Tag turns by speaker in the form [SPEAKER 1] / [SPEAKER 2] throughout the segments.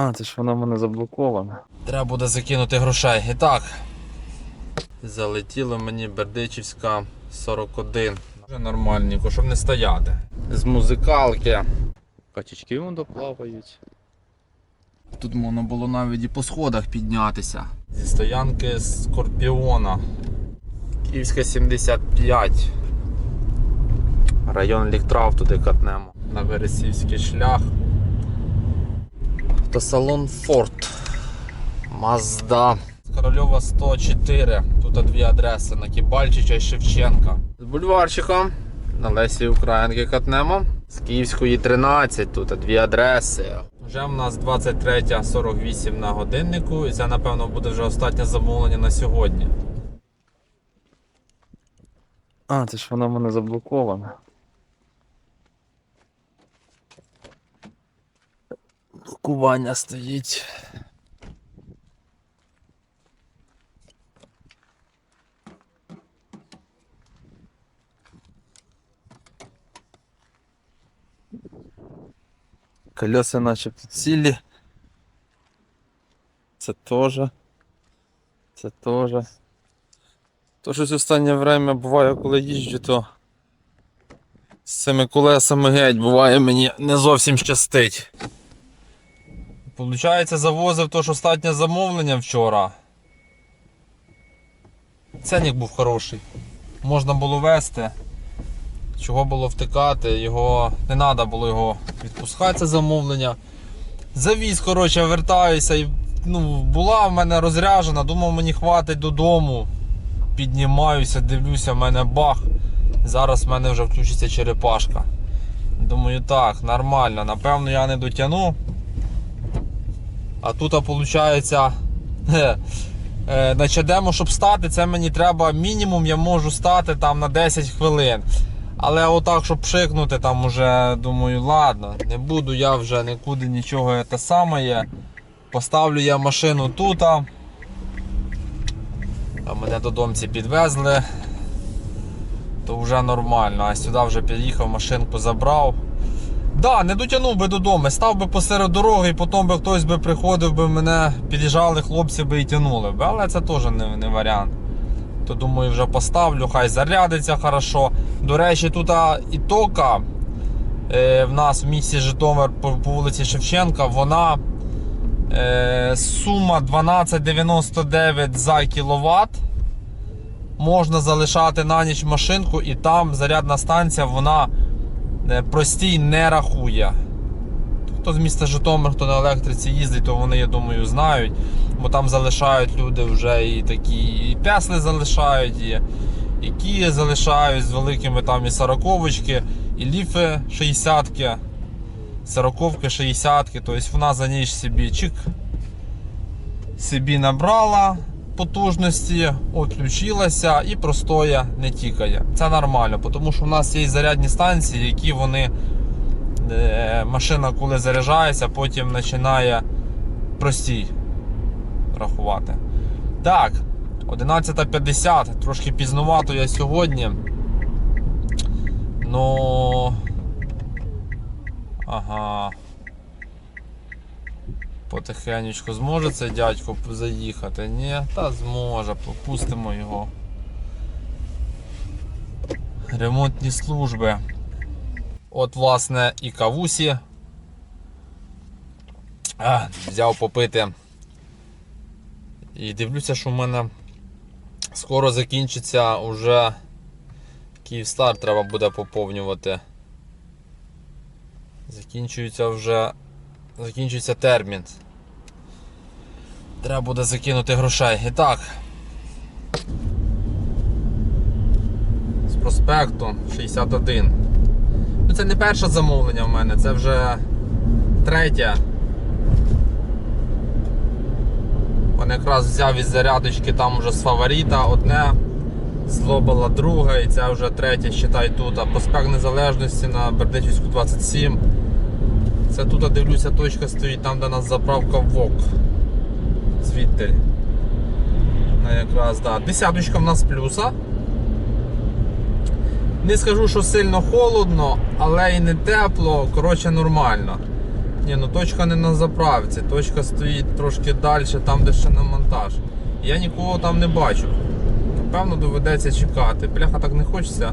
[SPEAKER 1] А, це ж воно в мене заблоковане.
[SPEAKER 2] Треба буде закинути грошей. І так. Залетіло мені Бердичівська 41. Вже нормальненько, щоб не стояти. З музикалки.
[SPEAKER 1] Качечки вон доплавають.
[SPEAKER 2] Тут можна було навіть і по сходах піднятися. Зі стоянки Скорпіона. Київська 75. Район Ліктрав туди катнемо. На Вересівський шлях. Автосалон Форд. Мазда. Корольова 104. Тут дві адреси на Кібальчича і Шевченка. З бульварчиком. На Лесі Українки катнемо. З Київської 13. Тут дві адреси. Вже в нас 23.48 на годиннику, і це, напевно, буде вже останнє замовлення на сьогодні.
[SPEAKER 1] А, це ж воно в мене заблоковане. Блокування стоїть. Колеса начебто цілі. Це теж. Це теж. То щось останнє время буває, коли їжджу, то з цими колесами геть буває мені не зовсім щастить.
[SPEAKER 2] Получається, завозив то ж останнє замовлення вчора. Ценник був хороший. Можна було вести. Чого було втикати, його не треба було його відпускати, це замовлення. Завіз, коротше, вертаюся і ну, була в мене розряжена, думав, мені хватить додому. Піднімаюся, дивлюся, в мене бах. Зараз в мене вже включиться черепашка. Думаю, так, нормально, напевно, я не дотягну. А тут, виходить, на чадемо, щоб стати, це мені треба мінімум, я можу стати там на 10 хвилин. Але отак, щоб пшикнути, там уже думаю, ладно, не буду я вже нікуди нічого те саме є. Поставлю я машину тут. Мене додомці підвезли. То вже нормально. А сюди вже під'їхав, машинку забрав. Да, не дотягнув би додому, став би посеред дороги, і потім би хтось би приходив, би мене під'їжджали хлопці би і тягнули б. Але це теж не, не варіант. То думаю, вже поставлю, хай зарядиться хорошо. До речі, тут і тока е, в нас в місті Житомир по, по вулиці Шевченка, вона е, сума 12,99 за кіловат. Можна залишати на ніч машинку, і там зарядна станція, вона простій не рахує. Хто з міста Житомир, хто на електриці їздить, то вони, я думаю, знають. Бо там залишають люди вже і такі і Тесли залишають, і, і Кії залишають з великими там і сороковочки, і ліфи 60-ки, сороковки 60-ки. Тобто вона за ніч собі чик собі набрала потужності, відключилася і простоя не тікає. Це нормально, тому що в нас є зарядні станції, які вони е, машина, коли заряджається, потім починає простій рахувати. Так, 11.50, трошки пізнувато я сьогодні. Ну. Ага. Потихенечку зможе цей дядько заїхати? Ні, та зможе, попустимо його. Ремонтні служби. От, власне, і кавусі. А, взяв попити. І дивлюся, що в мене скоро закінчиться уже Київстар треба буде поповнювати. Закінчується вже закінчується термін. Треба буде закинути грошей. І так. З проспекту 61. Ну Це не перше замовлення в мене, це вже третє. Він якраз взяв із зарядочки там вже з фаворита одне, злобала друге, і це вже третє, считай тут. А проспект Незалежності на Бердичівську 27. Це тут дивлюся, точка стоїть там, де нас заправка ВОК. Звідти. Якраз, да. Десяточка в нас плюса. Не скажу, що сильно холодно, але і не тепло, коротше нормально. Ні, ну точка не на заправці, точка стоїть трошки далі, там де ще на монтаж. Я нікого там не бачу. Напевно, доведеться чекати. Бляха так не хочеться.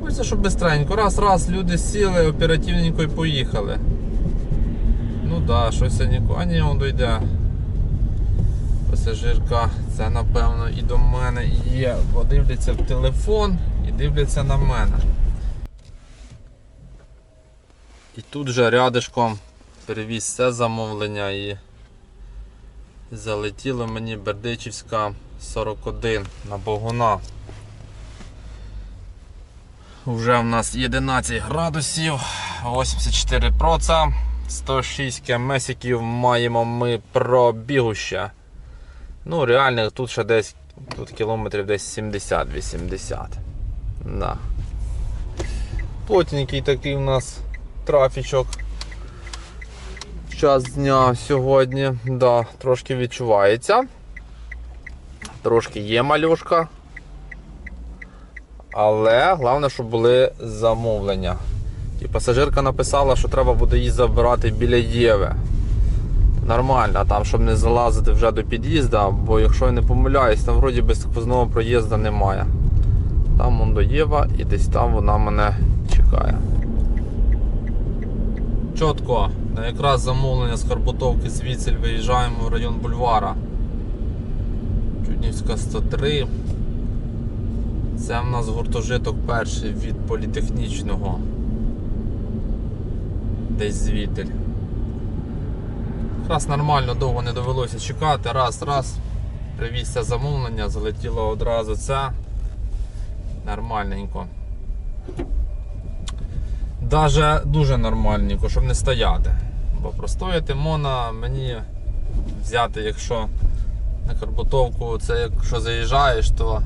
[SPEAKER 2] Хочеться, щоб бистренько. Раз, раз, люди сіли, оперативненько і поїхали. Ну да, щось нікого. А ні, он дойде. Пасажирка, це напевно і до мене є. Бо дивляться в телефон і дивляться на мене. І тут же рядишком перевіз все замовлення і залетіло мені Бердичівська 41 на Богуна. Уже в нас 11 градусів, 84 проца, 106 кмсиків маємо ми пробігуща. Ну, реальних тут ще десь тут кілометрів десь 70-80. Да. Плотненький такий у нас трафічок. Час дня сьогодні, да, трошки відчувається. Трошки є малюшка. Але головне, щоб були замовлення. І пасажирка написала, що треба буде її забирати біля Єви. Нормально, там, щоб не залазити вже до під'їзду, бо якщо я не помиляюсь, там вроді без сквозного проїзду немає. Там вон до Єва і десь там вона мене чекає. Чітко, на якраз замовлення з Карбутовки звідси виїжджаємо в район бульвара. Чуднівська 103. Це в нас гуртожиток перший від політехнічного. Десь звідти. Якраз нормально довго не довелося чекати. Раз, раз. Привізся замовлення, залетіло одразу це. Нормальненько. Даже дуже нормальненько, щоб не стояти. Бо простояти можна мені взяти, якщо на Карбутовку, це якщо заїжджаєш, то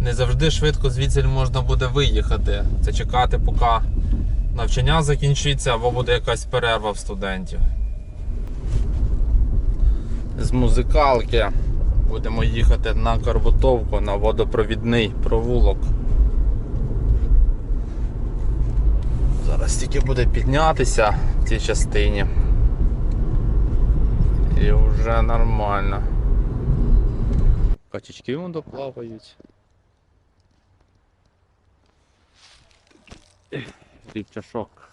[SPEAKER 2] не завжди швидко звідси можна буде виїхати. Це чекати, поки навчання закінчиться або буде якась перерва в студентів. З музикалки будемо їхати на Карбутовку на водопровідний провулок. Зараз тільки буде піднятися в цій частині. І вже нормально. Качечки вон доплавають. Рівчашок.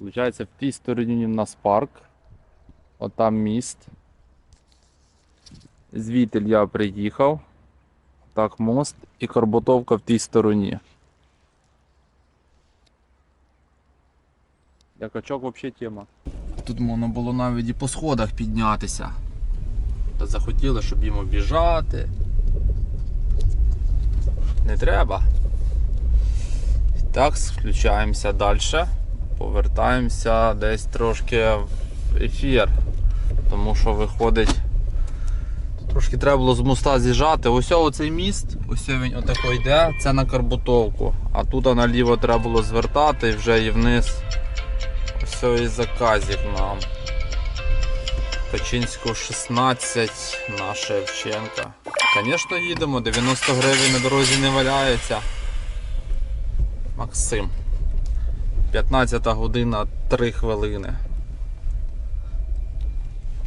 [SPEAKER 2] Получається, в тій стороні у нас парк. Отам міст. Звідти я приїхав. Так, мост і Карботовка в тій стороні. Я качок взагалі тема. Тут можна було навіть і по сходах піднятися. Та захотіли, щоб їм обіжати. Не треба. Так, включаємося далі. Повертаємося десь трошки в ефір. Тому що виходить. Трошки треба було з моста з'їжджати. Ось оцей міст, ось він отако йде, це на Карбутовку. А тут наліво треба було звертати і вже і вниз. Ось і заказик нам. Качинського 16 на Шевченка. Звісно, їдемо, 90 гривень на дорозі не валяється. Максим. 15 година 3 хвилини.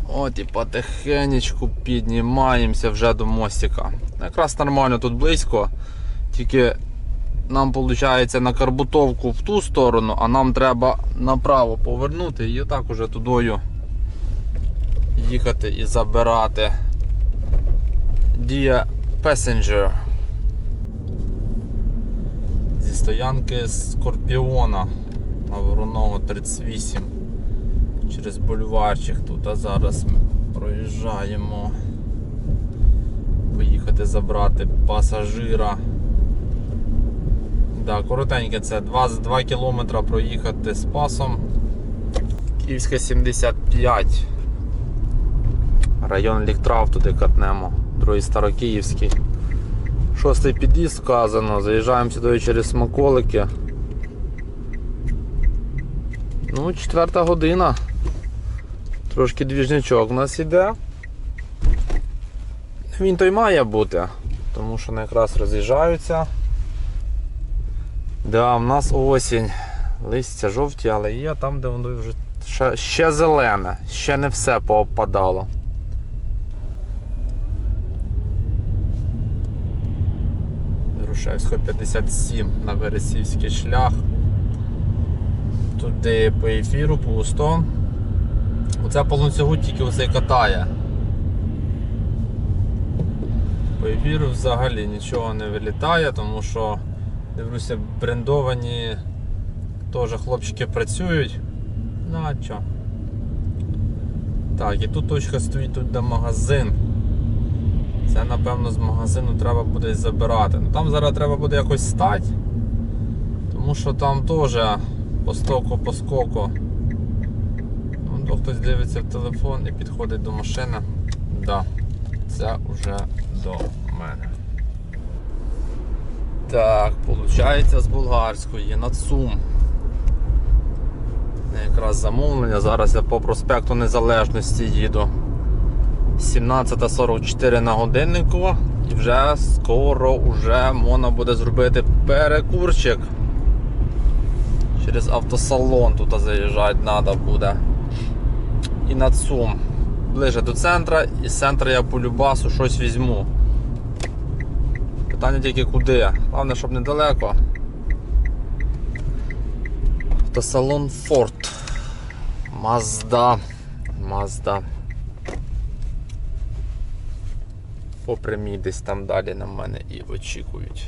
[SPEAKER 2] От і потихенечку піднімаємося вже до мостика. Якраз нормально тут близько, тільки нам виходить на Карбутовку в ту сторону, а нам треба направо повернути і отак уже тудою їхати і забирати Dear Passenger зі стоянки Скорпіона на Вороного 38 через бульварчик тут, а зараз ми проїжджаємо. Поїхати забрати пасажира. Да, коротеньке це 22 кілометра проїхати з пасом. Київська 75. Район Ліктрав туди катнемо, другий Старокиївський. Шостий під'їзд вказано, заїжджаємо сюди через смаколики. Ну, четверта година. Трошки двіжнячок у нас іде. Він то й має бути, тому що вони якраз роз'їжджаються. Да, в нас осінь. Листя жовті, але є там, де воно вже ще, ще зелене, ще не все поопадало. Грушевського 57 на Вересівський шлях. Туди по ефіру пусто. Оце по ланцюгу тільки оцей катає. По ефіру взагалі нічого не вилітає, тому що дивлюся, брендовані теж хлопчики працюють. Ну а чо? Так, і тут точка стоїть тут де магазин. Це напевно з магазину треба буде забирати. Ну там зараз треба буде якось стати. Тому що там теж по стоку, по. Ну, то хтось дивиться в телефон і підходить до машини. Да, це вже до мене. Так, виходить з болгарської Нацум. Якраз замовлення. Зараз я по проспекту Незалежності їду. 17.44 на годиннику і вже скоро вже можна буде зробити перекурчик. Через автосалон тут заїжджати треба буде. І на ЦУМ. Ближе до центра, і з центра я по любасу щось візьму. Питання тільки куди. Головне, щоб недалеко. Автосалон Ford. Mazda. Mazda. По прямій десь там далі на мене і очікують.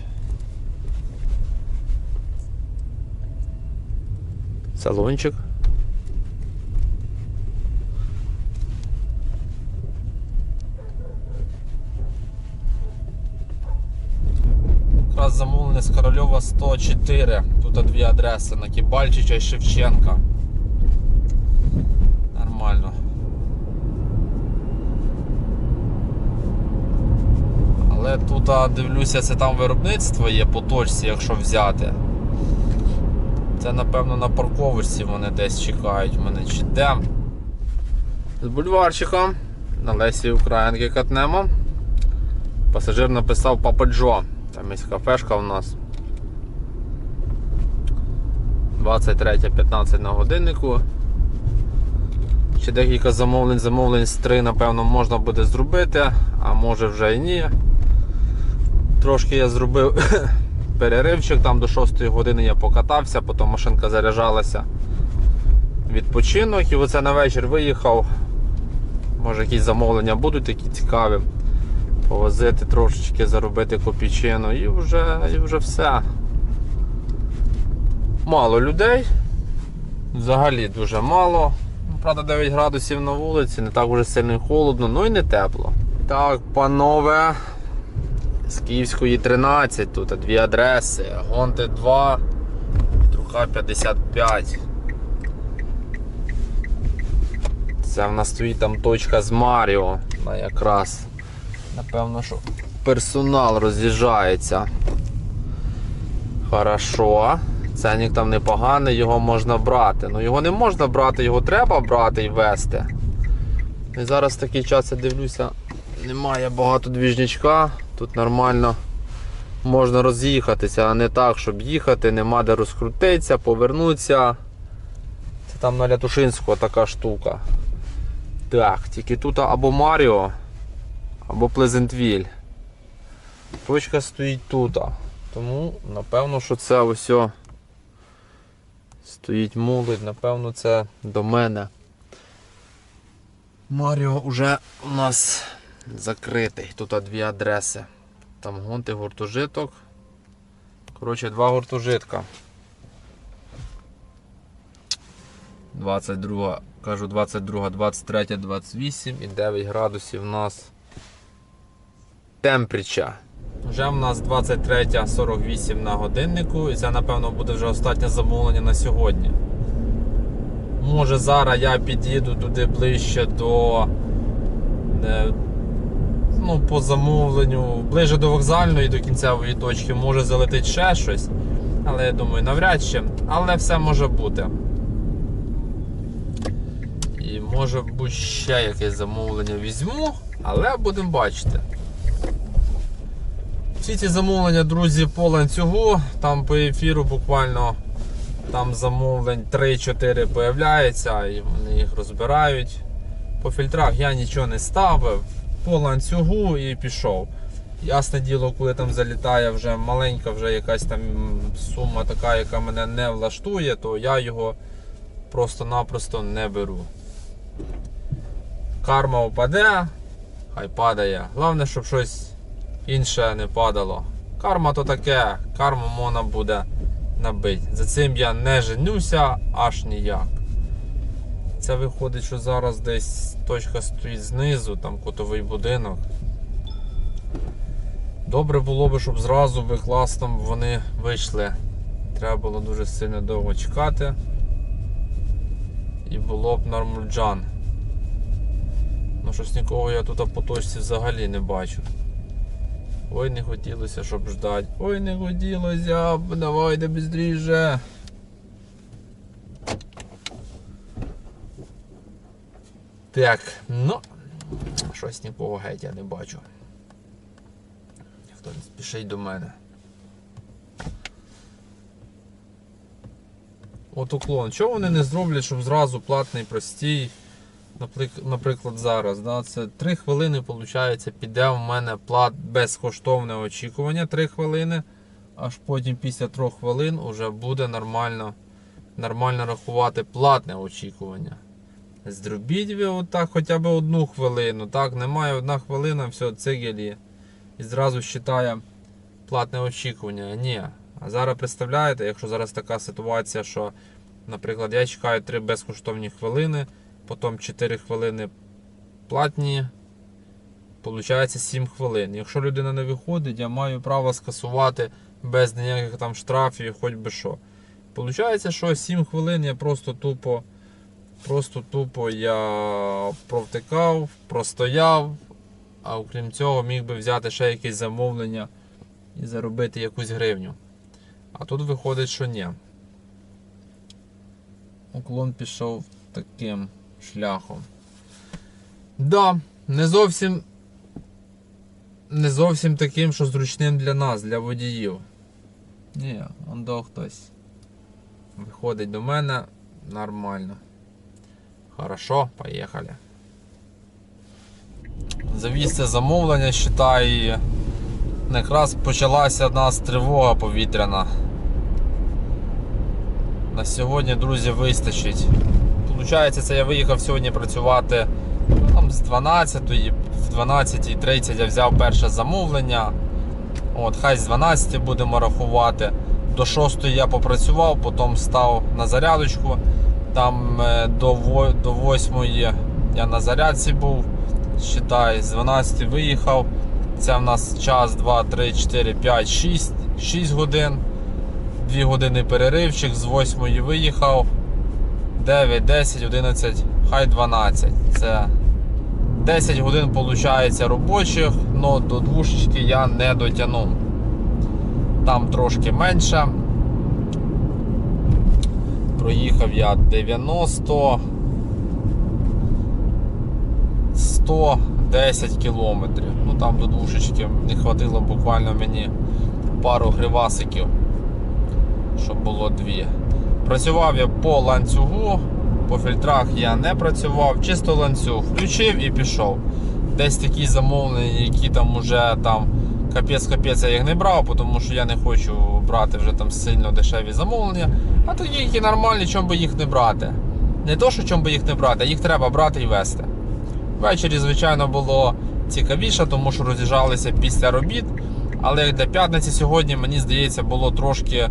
[SPEAKER 2] Салончик. Якраз замовлення з Корольова 104. Тут дві адреси на Кібальчича і Шевченка. Нормально. Але тут дивлюся, це там виробництво є по точці, якщо взяти. Це напевно на парковочці вони десь чекають мене чи де. З бульварчиком на Лесі Українки катнемо. Пасажир написав Папа Джо. Там є кафешка у нас. 23.15 на годиннику. Ще декілька замовлень, замовлень з 3, напевно, можна буде зробити, а може вже і ні. Трошки я зробив переривчик, там до 6 години я покатався, потім машинка заряджалася. Відпочинок і оце на вечір виїхав. Може якісь замовлення будуть такі цікаві. Повозити трошечки, заробити копійчину і вже, і вже все. Мало людей. Взагалі дуже мало. Ну, Правда, 9 градусів на вулиці, не так вже сильно холодно, ну і не тепло. Так, панове, з Київської 13, тут дві адреси. Гонти 2, Петрука 55. Це в нас стоїть там точка з Маріо. Вона якраз. Напевно, що персонал роз'їжджається. Хорошо. Ценник там непоганий, його можна брати. Ну його не можна брати, його треба брати і вести. І зараз такий час я дивлюся, немає багато двіжнячка, тут нормально можна роз'їхатися, а не так, щоб їхати, нема де розкрутитися, повернутися. Це там на Лятушинського така штука. Так, тільки тут або Маріо, або Плезентвіль. Точка стоїть тут. Тому, напевно, що це ось стоїть молодь, напевно, це до мене. Маріо вже у нас закритий. Тут дві адреси. Там гонти гуртожиток. Коротше, два гуртожитка. 22, кажу 22, 23, 28 і 9 градусів у нас темпріча. Вже в нас 23.48 на годиннику, і це, напевно, буде вже останнє замовлення на сьогодні. Може зараз я під'їду туди ближче до. Ну, по замовленню, ближче до вокзальної, до кінцевої точки, може залетить ще щось. Але я думаю, навряд чи. Але все може бути. І може бути ще якесь замовлення візьму, але будемо бачити. Всі ці замовлення, друзі, по ланцюгу. Там по ефіру буквально там замовлень 3-4 появляється і вони їх розбирають. По фільтрах я нічого не ставив, по ланцюгу і пішов. Ясне діло, коли там залітає вже маленька вже якась там сума така, яка мене не влаштує, то я його просто-напросто не беру. Карма впаде, хай падає. Головне, щоб щось інше не падало. Карма то таке, карму можна буде набити. За цим я не женюся аж ніяк. Це виходить, що зараз десь точка стоїть знизу, там кутовий будинок. Добре було б, щоб зразу би класно вони вийшли. Треба було дуже сильно довго чекати. І було б нормульджан. Ну щось нікого я тут по точці взагалі не бачу. Ой, не хотілося, щоб ждати. Ой, не хотілося, давайте бістріше. Так, ну, щось нікого геть я не бачу. Хто не спішить до мене. От уклон. Чого вони не зроблять, щоб зразу платний простій? Наприклад, зараз. Да? Це 3 хвилини, виходить, піде в мене плат безкоштовне очікування 3 хвилини. Аж потім після 3 хвилин вже буде нормально, нормально рахувати платне очікування. Зробіть ви отак хоча б одну хвилину. Так, немає одна хвилина, все, цигелі. І зразу вважає платне очікування. Ні. А зараз представляєте, якщо зараз така ситуація, що, наприклад, я чекаю 3 безкоштовні хвилини, потім 4 хвилини платні, Получається 7 хвилин. Якщо людина не виходить, я маю право скасувати без ніяких там штрафів, хоч би що. Получається, що 7 хвилин я просто тупо, просто тупо я провтикав, простояв, а окрім цього міг би взяти ще якесь замовлення і заробити якусь гривню. А тут виходить, що ні. Уклон пішов таким шляхом. Да, не зовсім не зовсім таким, що зручним для нас, для водіїв. Ні, он до хтось. Виходить до мене нормально. Хорошо, поїхали. Завіз замовлення, считай, якраз почалася в нас тривога повітряна. На сьогодні, друзі, вистачить. Получається, це я виїхав сьогодні працювати там, з 12 в 12.30 я взяв перше замовлення. От, Хай з 12 будемо рахувати. До 6 я попрацював, потім став на зарядочку. Там е, до, до 8 я на зарядці був. Считай, з 12 виїхав. Це в нас час 2, 3, 4, 5, 6, 6 годин. 2 години переривчик, з 8 виїхав. 9, 10, 11, хай 12. Це 10 годин виходить робочих, але до двушечки я не дотягнув. Там трошки менше. Проїхав я 90 110 кілометрів. Ну там до двушечки не хватило буквально мені пару гривасиків, щоб було дві. Працював я по ланцюгу, по фільтрах я не працював, чисто ланцюг включив і пішов. Десь такі замовлення, які там уже там капець-капець я їх не брав, тому що я не хочу брати вже там сильно дешеві замовлення. А такі, які нормальні, чому би їх не брати. Не то, що чому би їх не брати, а їх треба брати і вести. Ввечері, звичайно, було цікавіше, тому що роз'їжджалися після робіт. Але як для п'ятниці сьогодні, мені здається, було трошки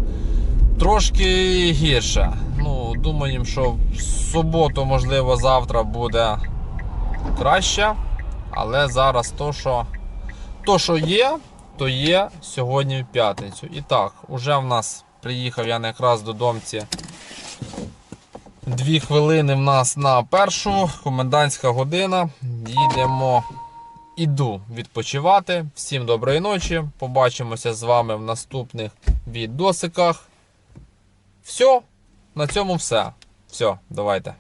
[SPEAKER 2] трошки гірше. Ну, думаємо, що в суботу, можливо, завтра буде краще. Але зараз то, що, то, що є, то є сьогодні в п'ятницю. І так, уже в нас приїхав я якраз до домці. Дві хвилини в нас на першу, комендантська година. Їдемо. Іду відпочивати. Всім доброї ночі. Побачимося з вами в наступних відосиках. Все, на цьому все. Все, давайте.